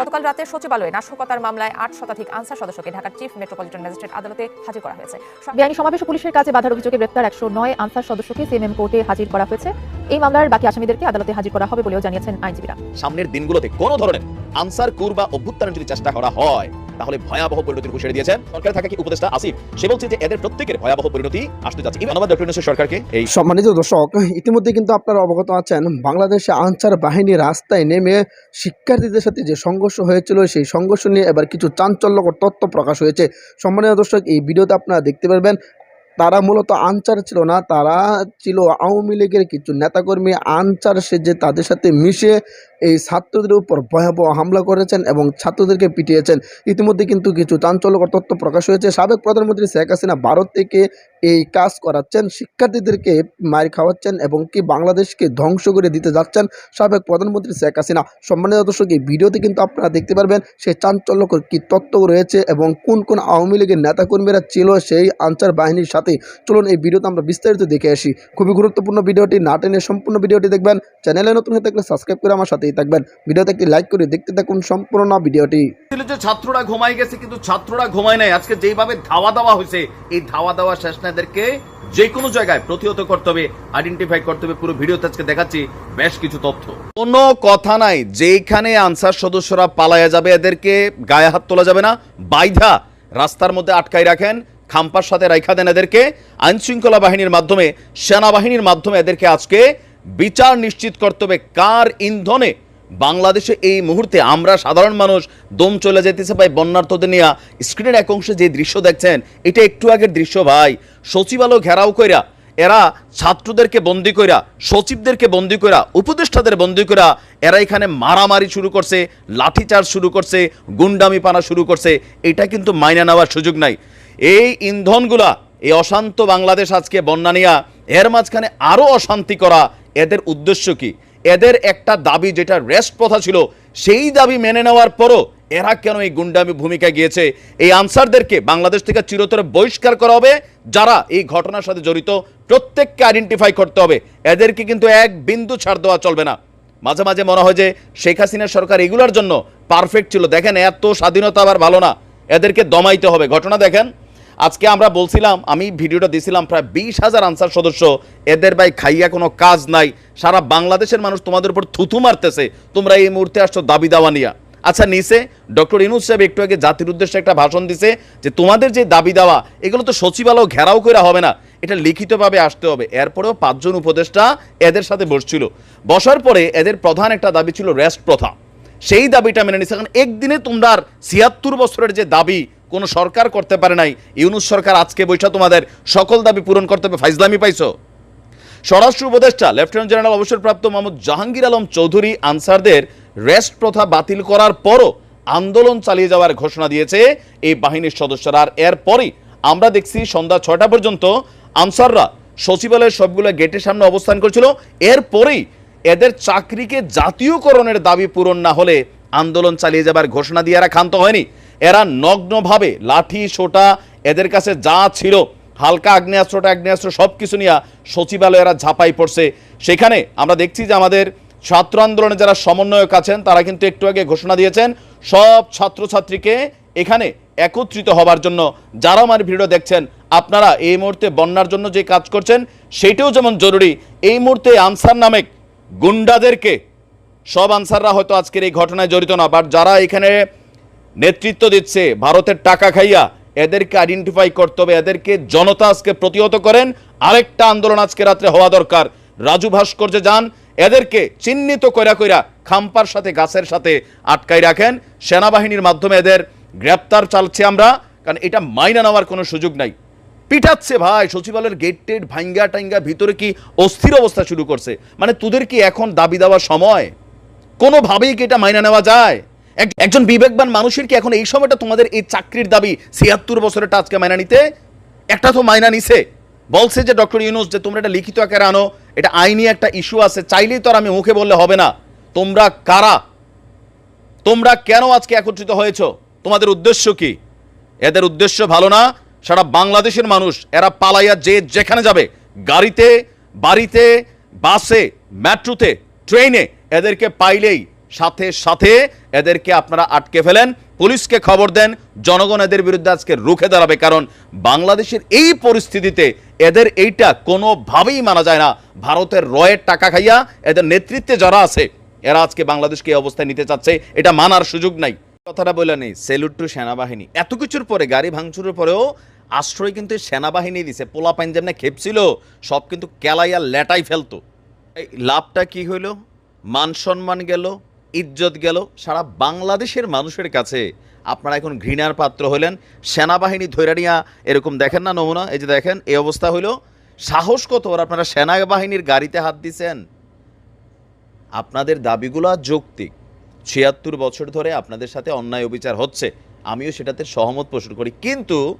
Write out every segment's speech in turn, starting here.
গতকাল রাতে সচিবালয়ে নাশকতার মামলায় আট শতাধিক আনসার সদস্যকে ঢাকার চিফ মেট্রোপলিটন ম্যাজিস্ট্রেট আদালতে হাজির করা হয়েছে। বেআইনি সমাবেশ পুলিশের কাছে বাধার অভিযোগে গ্রেপ্তার একশো নয় আনসার সদস্যকে সিএমএম কোর্টে হাজির করা হয়েছে। এই মামলার বাকি আসামিদেরকে আদালতে হাজির করা হবে বলেও জানিয়েছেন আইনজীবীরা। সামনের দিনগুলোতে কোনো ধরনের আনসার কুর বা অভ্যুত্থানের যদি চেষ্টা করা হয় তাহলে ভয়াবহ পরিণতির হুঁশিয়ারি দিয়েছেন। সরকারে থাকা কি উপদেষ্টা আসিফ? সে বলছে যে এদের প্রত্যেকের ভয়াবহ পরিণতি আসতে যাচ্ছে। ইভেন ধন্যবাদ ডক্টর সরকারকে এই সম্মানিত দর্শক ইতিমধ্যে কিন্তু আপনারা অবগত আছেন, বাংলাদেশে আনসার বাহিনী রাস্তায় নেমে শিক্ষার্থীদের সাথে যে সংঘর্ষ হয়েছিল, সেই সংঘর্ষ নিয়ে এবার কিছু চাঞ্চল্যকর তথ্য প্রকাশ হয়েছে। সম্মানীয় দর্শক, এই ভিডিওতে আপনারা দেখতে পারবেন তারা মূলত আনচার ছিল না, তারা ছিল আওয়ামী লীগের কিছু নেতাকর্মী। আনসার সেজে তাদের সাথে মিশে এই ছাত্রদের উপর ভয়াবহ হামলা করেছেন এবং ছাত্রদেরকে পিটিয়েছেন। ইতিমধ্যে কিন্তু কিছু চাঞ্চল্যকর তথ্য প্রকাশ হয়েছে। সাবেক প্রধানমন্ত্রী শেখ হাসিনা ভারত থেকে এই কাজ করাচ্ছেন, শিক্ষার্থীদেরকে মার খাওয়াচ্ছেন এবং কি বাংলাদেশকে ধ্বংস করে দিতে যাচ্ছেন সাবেক প্রধানমন্ত্রী শেখ হাসিনা। সম্মানিত দর্শক, এই ভিডিওতে কিন্তু আপনারা দেখতে পারবেন সেই চাঞ্চল্যকর কী তথ্য রয়েছে এবং কোন কোন আওয়ামী লীগের নেতাকর্মীরা ছিল সেই আনসার বাহিনীর সাথে। চলুন এই ভিডিওতে আমরা বিস্তারিত দেখে আসি। খুবই গুরুত্বপূর্ণ ভিডিওটি, না টেনে সম্পূর্ণ ভিডিওটি দেখবেন। চ্যানেলে নতুন হয়ে থাকলে সাবস্ক্রাইব করে আমার সাথেই থাকবেন। ভিডিওতে একটি লাইক করে দেখতে থাকুন সম্পূর্ণ ভিডিওটি। যে ছাত্ররা ঘুমাই গেছে, কিন্তু ছাত্ররা ঘুমায় নাই। আজকে যেভাবে ধাওয়া দেওয়া হয়েছে এই ধাওয়া দেওয়া শেষ এদেরকে যে কোনো জায়গায় প্রতিহত করতে হবে আইডেন্টিফাই করতে হবে। পুরো ভিডিওতে আজকে দেখাচ্ছি বেশ কিছু তথ্য। কোনো কথা নাই যেখানে আনসার সদস্যরা পালায়া যাবে, এদেরকে গায়ে হাত তোলা যাবে না। বাইধা রাস্তার মধ্যে আটকাই রাখেন, খাম্পার সাথে রাইখা দেন এদেরকে। আইন শৃঙ্খলা বাহিনীর মাধ্যমে, সেনাবাহিনীর মাধ্যমে এদেরকে আজকে বিচার নিশ্চিত করতে হবে। কার ইন্ধনে বাংলাদেশে এই মুহূর্তে আমরা সাধারণ মানুষ, দম চলে যেতেছে ভাই বন্যার্থদের নিয়ে। স্ক্রিনের এক অংশে যে দৃশ্য দেখছেন, এটা একটু আগের দৃশ্য ভাই। সচিবালয় ঘেরাও কইরা, এরা ছাত্রদেরকে বন্দি কইরা, সচিবদেরকে বন্দি কইরা, উপদেষ্টাদের বন্দি কইরা, এরা এখানে মারামারি শুরু করছে, লাঠিচার্জ শুরু করছে গুন্ডামি পানা শুরু করছে। এটা কিন্তু মাইনা নেওয়ার সুযোগ নাই। এই ইন্ধনগুলা, এই অশান্ত বাংলাদেশ আজকে বন্যা নিয়া, এর মাঝখানে আরও অশান্তি করা, এদের উদ্দেশ্য কি? এদের একটা দাবি যেটা রেস্ট প্রথা ছিল, সেই দাবি মেনে নেওয়ার পরও এরা কেন এই গুন্ডামি ভূমিকা গিয়েছে? এই আনসারদেরকে বাংলাদেশ থেকে চিরতরে বহিষ্কার করা হবে, যারা এই ঘটনার সাথে জড়িত, প্রত্যেককে আইডেন্টিফাই করতে হবে। এদেরকে কিন্তু এক বিন্দু ছাড় দেওয়া চলবে না। মাঝে মাঝে মনে হয় যে শেখ হাসিনার সরকার এগুলোর জন্য পারফেক্ট ছিল। দেখেন, এত স্বাধীনতা আবার ভালো না। এদেরকে দমাইতে হবে। ঘটনা দেখেন আজকে আমরা বলছিলাম, আমি ভিডিওটা দিছিলাম প্রায় বিশ হাজার আনসার সদস্য, এদের ভাই খাইয়া কোনো কাজ নাই, সারা বাংলাদেশের মানুষ তোমাদের উপর থুথু মারতেছে, তোমরা এই মুহূর্তে আসছো দাবি দাওয়া নিয়া। আচ্ছা নিচে ডক্টর ইনুস সাহেব একটু আগে জাতির উদ্দেশ্যে একটা ভাষণ দিছে যে তোমাদের যে দাবি দাওয়া, এগুলো তো সচিবালয় ঘেরাও করে হবে না, এটা লিখিতভাবে আসতে হবে। এরপরেও পাঁচজন উপদেষ্টা এদের সাথে বসছিল। বসার পরে এদের প্রধান একটা দাবি ছিল রেস্ট প্রথা। সেই দাবিটা মেনে নিচ্ছে কারণ একদিনে তোমরা ছিয়াত্তর বছরের যে দাবি কোনো সরকার করতে পারে নাই। ইউনুস সরকার আজকে বৈশা তোমাদের সকল দাবি পূরণ করতে হবে। ফাইজলামি পাইছো? স্বরাষ্ট্র উপদেষ্টা, লেফটেন্যান্ট জেনারেল, অবসরপ্রাপ্ত মোহাম্মদ জাহাঙ্গীর আলম চৌধুরী আনসারদের রেস্ট প্রথা বাতিল করার পরও আন্দোলন চালিয়ে যাওয়ার ঘোষণা দিয়েছে এই বাহিনীর সদস্যরা। আর এরপরই আমরা দেখছি সন্ধ্যা ছয়টা পর্যন্ত আনসাররা সচিবালয়ের সবগুলো গেটের সামনে অবস্থান করছিল। এরপরেই এদের চাকরিকে জাতীয়করণের দাবি পূরণ না হলে আন্দোলন চালিয়ে যাবার ঘোষণা দিয়ে এরা ক্ষান্ত হয়নি। এরা নগ্নভাবে লাঠি, সোটা, এদের কাছে যা ছিল, হালকা আগ্নেয়াস্ত্রটা আগ্নেয়াস্ত্র সব কিছু নিয়ে সচিবালয় এরা ঝাঁপাই পড়ছে। সেখানে আমরা দেখছি যে আমাদের ছাত্র আন্দোলনে যারা সমন্বয়ক আছেন, তারা কিন্তু একটু আগে ঘোষণা দিয়েছেন, সব ছাত্রছাত্রীকে এখানে একত্রিত হবার জন্য। যারা আমার ভিডিও দেখছেন, আপনারা এই মুহূর্তে বন্যার জন্য যে কাজ করছেন, সেটাও যেমন জরুরি, এই মুহূর্তে আনসার নামে গুন্ডাদেরকে, সব আনসাররা হয়তো আজকের এই ঘটনায় জড়িত না বাট যারা এখানে নেতৃত্ব দিচ্ছে, ভারতের টাকা খাইয়া এদেরকে আইডেন্টিফাই করতে হবে, এদেরকে জনতা আজকে প্রতিহত করেন। আরেকটা আন্দোলন আজকে রাত্রে হওয়া দরকার। রাজু ভাস্কর্যে যান, এদেরকে চিহ্নিত কইরা কইরা খাম্পার সাথে, গাছের সাথে আটকাই রাখেন। সেনাবাহিনীর মাধ্যমে এদের গ্রেপ্তার চালছে আমরা, কারণ এটা মাইনা নেওয়ার কোনো সুযোগ নাই। পিটাচ্ছে ভাই, সচিবালয়ের গেট টেট ভাঙ্গা টাঙ্গা ভিতরে কি অস্থির অবস্থা শুরু করছে? মানে তোদের কি এখন দাবি দেওয়ার সময়? কোনোভাবেই কি এটা মাইনা নেওয়া যায়? একজন বিবেকবান মানুষের কি এখন এই সময়টা তোমাদের এই চাকরির দাবি ছিয়াত্তর বছরেরটা আজকে মাইনা নিতে? একটা তো মাইনা নিছে। বলছে যে ডক্টর ইউনুস যে তোমরা এটা লিখিত আকারে আনো, এটা আইনি একটা ইস্যু আছে, চাইলেই তো আর আমি মুখে বললে হবে না। তোমরা কারা? তোমরা কেন আজকে একত্রিত হয়েছ? তোমাদের উদ্দেশ্য কি? এদের উদ্দেশ্য ভালো না? সারা বাংলাদেশের মানুষ, এরা পালাইয়া যে যেখানে যাবে, গাড়িতে, বাড়িতে, বাসে, মেট্রোতে, ট্রেনে, এদেরকে পাইলেই সাথে সাথে এদেরকে আপনারা আটকে ফেলেন। পুলিশকে খবর দেন, জনগণ এদের বিরুদ্ধে আজকে রুখে দাঁড়াবে, কারণ বাংলাদেশের এই পরিস্থিতিতে এদের এইটা কোনোভাবেই মানা যায় না। ভারতের রয়ের টাকা খাইয়া এদের নেতৃত্বে যারা আছে, এরা আজকে বাংলাদেশকে এই অবস্থায় নিতে চাচ্ছে, এটা মানার সুযোগ নাই। কথাটা বলে নেই সেলুট টু সেনাবাহিনী। এত কিছুর পরে, গাড়ি ভাঙচুরের পরেও আশ্রয় কিন্তু সেনাবাহিনী দিছে। পোলা পাইন যেমন খেপছিল, সব কিন্তু কেলাইয়া লেটাই ফেলতো। লাভটা কি হইল? মান সম্মান গেল ইজ্জত গেল সারা বাংলাদেশের মানুষের কাছে। আপনারা এখন ঘৃণার পাত্র হলেন। সেনাবাহিনী ধৈরা নিয়া এরকম দেখেন না নমুনা। এই যে দেখেন, এই অবস্থা হইল সাহস কত? ওর আপনারা সেনাবাহিনীর গাড়িতে হাত দিছেন। আপনাদের দাবিগুলো যৌক্তিক। ছিয়াত্তর বছর ধরে আপনাদের সাথে অন্যায় অবিচার হচ্ছে। আমিও সেটাতে সহমত পোষণ করি। কিন্তু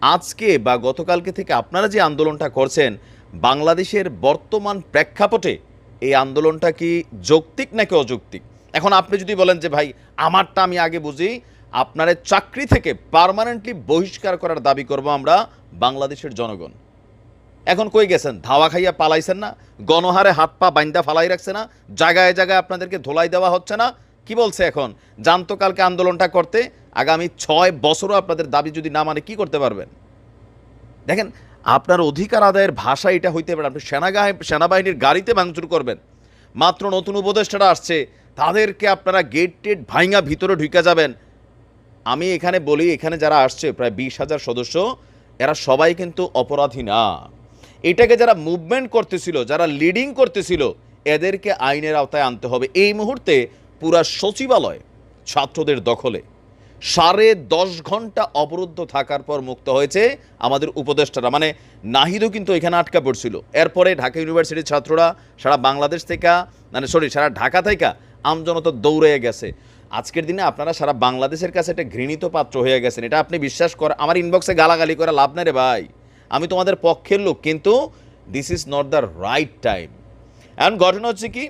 আজকে বা গতকালকে থেকে আপনারা যে আন্দোলনটা করছেন, বাংলাদেশের বর্তমান প্রেক্ষাপটে এই আন্দোলনটা কি যৌক্তিক নাকি অযৌক্তিক? এখন আপনি যদি বলেন যে, ভাই, আমারটা আমি আগে বুঝি, আপনার চাকরি থেকে পার্মানেন্টলি বহিষ্কার করার দাবি করব আমরা বাংলাদেশের জনগণ। এখন কই গেছেন? ধাওয়া খাইয়া পালাইছেন না, গণহারে হাত পা বাইন্দা ফালাই রাখছে না, জায়গায় জায়গায় আপনাদেরকে ধোলাই দেওয়া হচ্ছে না, কি বলছে এখন? জানতো কালকে আন্দোলনটা করতে, আগামী ছয় বছরও আপনাদের দাবি যদি না মানে কি করতে পারবেন? দেখেন, আপনার অধিকার আদায়ের ভাষা এটা হইতে পারে, আপনি সেনাগাহ, সেনাবাহিনীর গাড়িতে ভাঙচুর করবেন। মাত্র নতুন উপদেষ্টারা আসছে তাদেরকে আপনারা গেট টেট ভাইঙা ভিতরে ঢুকে যাবেন। আমি এখানে বলি, এখানে যারা আসছে, প্রায় বিশ হাজার সদস্য, এরা সবাই কিন্তু অপরাধী না। এটাকে যারা মুভমেন্ট করতেছিল, যারা লিডিং করতেছিল, এদেরকে আইনের আওতায় আনতে হবে। এই মুহূর্তে পুরা সচিবালয় ছাত্রদের দখলে। সাড়ে দশ ঘণ্টা অবরুদ্ধ থাকার পর মুক্ত হয়েছে আমাদের উপদেষ্টারা। মানে নাহিদও কিন্তু এখানে আটকা পড়ছিল। এরপরে ঢাকা ইউনিভার্সিটির ছাত্ররা সারা বাংলাদেশ থেকে মানে সরি সারা ঢাকা থেকে আমজনতা দৌড়ে গেছে। আজকের দিনে আপনারা সারা বাংলাদেশের কাছে একটা ঘৃণিত পাত্র হয়ে গেছেন। এটা আপনি বিশ্বাস কর আমার ইনবক্সে গালাগালি করে লাভ নেই রে ভাই। আমি তোমাদের পক্ষের লোক, কিন্তু this is not the right time এখন ঘটনা হচ্ছে কি,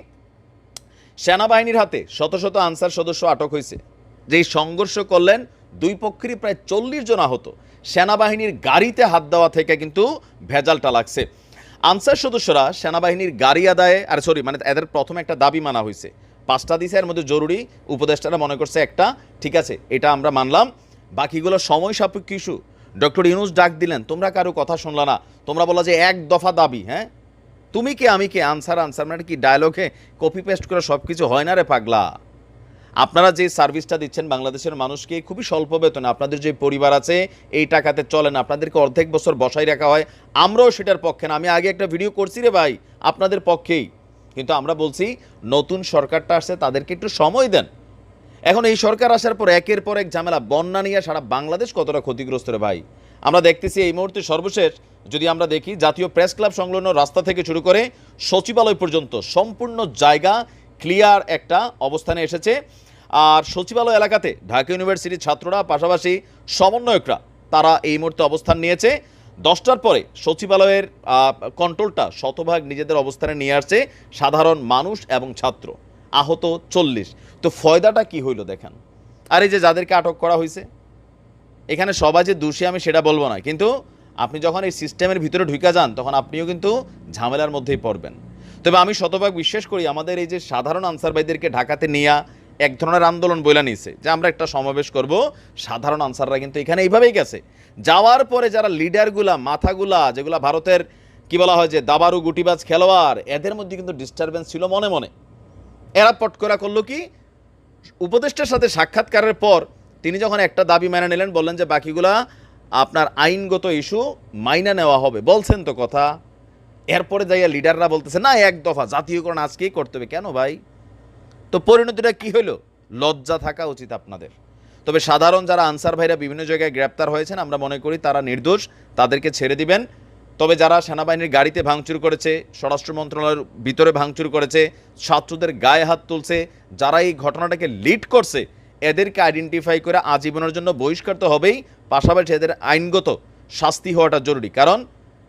সেনাবাহিনীর হাতে শত শত আনসার সদস্য আটক হয়েছে যেই সংঘর্ষ করলেন, দুই পক্ষেরই প্রায় চল্লিশ জন আহত। সেনাবাহিনীর গাড়িতে হাত দেওয়া থেকে কিন্তু ভেজালটা লাগছে। আনসার সদস্যরা সেনাবাহিনীর গাড়ি আদায়ে আর সরি মানে এদের প্রথমে একটা দাবি মানা হয়েছে পাঁচটা দিছে, এর মধ্যে জরুরি, উপদেষ্টারা মনে করছে একটা, ঠিক আছে, এটা আমরা মানলাম। বাকিগুলো সময় সাপেক্ষ ইস্যু। ডক্টর ইউনুস ডাক দিলেন, তোমরা কারও কথা শুনলা না, তোমরা বলা যে এক দফা দাবি হ্যাঁ? তুমি কে, আমি কে, আনসার আনসার মানে কি ডায়লগে কপি পেস্ট করে সব কিছু হয় না রে পাগলা? আপনারা যে সার্ভিসটা দিচ্ছেন বাংলাদেশের মানুষকে খুবই স্বল্প বেতনে, আপনাদের যে পরিবার আছে, এই টাকাতে চলেন আপনাদেরকে অর্ধেক বছর বসাই রাখা হয়, আমরাও সেটার পক্ষে না। আমি আগে একটা ভিডিও করছি রে ভাই, আপনাদের পক্ষেই। কিন্তু আমরা বলছি নতুন সরকারটা আসছে, তাদেরকে একটু সময় দেন। এখন এই সরকার আসার পর একের পর এক ঝামেলা, বন্যা নিয়ে সারা বাংলাদেশ কতটা ক্ষতিগ্রস্ত রে ভাই? আমরা দেখতেছি এই মুহূর্তে সর্বশেষ যদি আমরা দেখি, জাতীয় প্রেস ক্লাব সংলগ্ন রাস্তা থেকে শুরু করে সচিবালয় পর্যন্ত সম্পূর্ণ জায়গা ক্লিয়ার একটা অবস্থানে এসেছে। আর সচিবালয় এলাকাতে ঢাকা ইউনিভার্সিটির ছাত্ররা, পাশাপাশি সমন্বয়করা, তারা এই মুহূর্তে অবস্থান নিয়েছে। দশটার পরে সচিবালয়ের কন্ট্রোলটা শতভাগ নিজেদের অবস্থানে নিয়ে আসছে সাধারণ মানুষ এবং ছাত্র। আহত চল্লিশ। তো ফয়দাটা কি হইল দেখেন? আর এই যে যাদেরকে আটক করা হয়েছে এখানে সবাই যে দোষী, আমি সেটা বলব না। কিন্তু আপনি যখন এই সিস্টেমের ভিতরে ঢুকে যান, তখন আপনিও কিন্তু ঝামেলার মধ্যেই পড়বেন। তবে আমি শতভাগ বিশ্বাস করি, আমাদের এই যে সাধারণ আনসার ভাইদেরকে ঢাকাতে নিয়ে এক ধরনের আন্দোলন বইলা নিয়েছে যে আমরা একটা সমাবেশ করব, সাধারণ আনসাররা কিন্তু এখানে এইভাবেই গেছে। যাওয়ার পরে যারা লিডারগুলা, মাথাগুলা, যেগুলা ভারতের কি বলা হয় যে দাবারু, গুটিবাজ খেলোয়াড়, এদের মধ্যে কিন্তু ডিস্টারবেন্স ছিল মনে মনে। এরা পটকরা করল কি, উপদেষ্টার সাথে সাক্ষাৎকারের পর তিনি যখন একটা দাবি মেনে নিলেন, বললেন যে বাকিগুলা আপনার আইনগত ইস্যু মাইনা নেওয়া হবে। বলছেন তো কথা। এরপরে যাইয়া লিডাররা বলতেছে, না, এক দফা জাতীয়করণ আজকেই করতে হবে। কেন ভাই? তো পরিণতিটা কি হলো লজ্জা থাকা উচিত আপনাদের। তবে সাধারণ যারা আনসার ভাইরা বিভিন্ন জায়গায় গ্রেপ্তার হয়েছেন, আমরা মনে করি তারা নির্দোষ, তাদেরকে ছেড়ে দিবেন। তবে যারা সেনাবাহিনীর গাড়িতে ভাঙচুর করেছে, স্বরাষ্ট্র মন্ত্রণালয়ের ভিতরে ভাঙচুর করেছে, ছাত্রদের গায়ে হাত তুলছে, যারা এই ঘটনাটাকে লিড করছে, এদেরকে আইডেন্টিফাই করে আজীবনের জন্য বহিষ্কার তো হবেই। পাশাপাশি এদের আইনগত শাস্তি হওয়াটা জরুরি। কারণ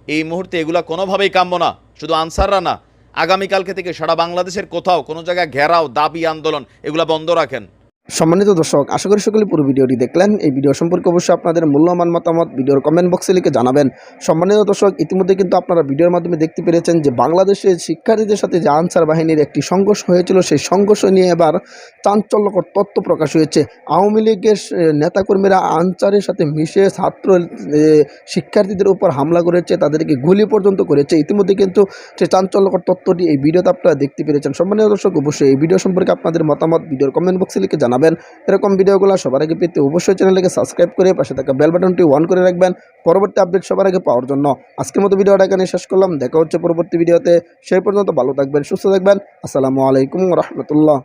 এই মুহূর্তে এগুলা কোনোভাবেই কাম্য না, শুধু আনসাররা না আগামীকালকে থেকে সারা বাংলাদেশের কোথাও কোনো জায়গায় ঘেরাও দাবি আন্দোলন এগুলো বন্ধ রাখেন। সম্মানিত দর্শক, আশা করি সকলে পুরো ভিডিওটি দেখলেন। এই ভিডিও সম্পর্কে অবশ্যই আপনাদের মূল্যবান মতামত ভিডিওর কমেন্ট বক্সে লিখে জানাবেন। সম্মানিত দর্শক, ইতিমধ্যে কিন্তু আপনারা ভিডিওর মাধ্যমে দেখতে পেরেছেন যে বাংলাদেশের শিক্ষার্থীদের সাথে যে আনসার বাহিনীর একটি সংঘর্ষ হয়েছিল, সেই সংঘর্ষ নিয়ে এবার চাঞ্চল্যকর তথ্য প্রকাশ হয়েছে। আওয়ামী লীগের নেতাকর্মীরা আনসারের সাথে মিশে ছাত্র শিক্ষার্থীদের উপর হামলা করেছে, তাদেরকে গুলি পর্যন্ত করেছে। ইতিমধ্যে কিন্তু সেই চাঞ্চল্যকর তথ্যটি এই ভিডিওতে আপনারা দেখতে পেরেছেন। সম্মানীয় দর্শক, অবশ্যই এই ভিডিও সম্পর্কে আপনাদের মতামত ভিডিওর কমেন্ট বক্সে লিখে জানাবেন। এরকম ভিডিওগুলো সবার আগে পেতে অবশ্যই চ্যানেলটিকে সাবস্ক্রাইব করে পাশে থাকা বেল বাটনটি অন করে রাখবেন পরবর্তী আপডেট সবার আগে পাওয়ার জন্য। আজকের মতো ভিডিওটা এখানে শেষ করলাম। দেখা হচ্ছে পরবর্তী ভিডিওতে। সেই পর্যন্ত ভালো থাকবেন, সুস্থ থাকবেন। আসসালামু আলাইকুম রহমতুল্লাহ।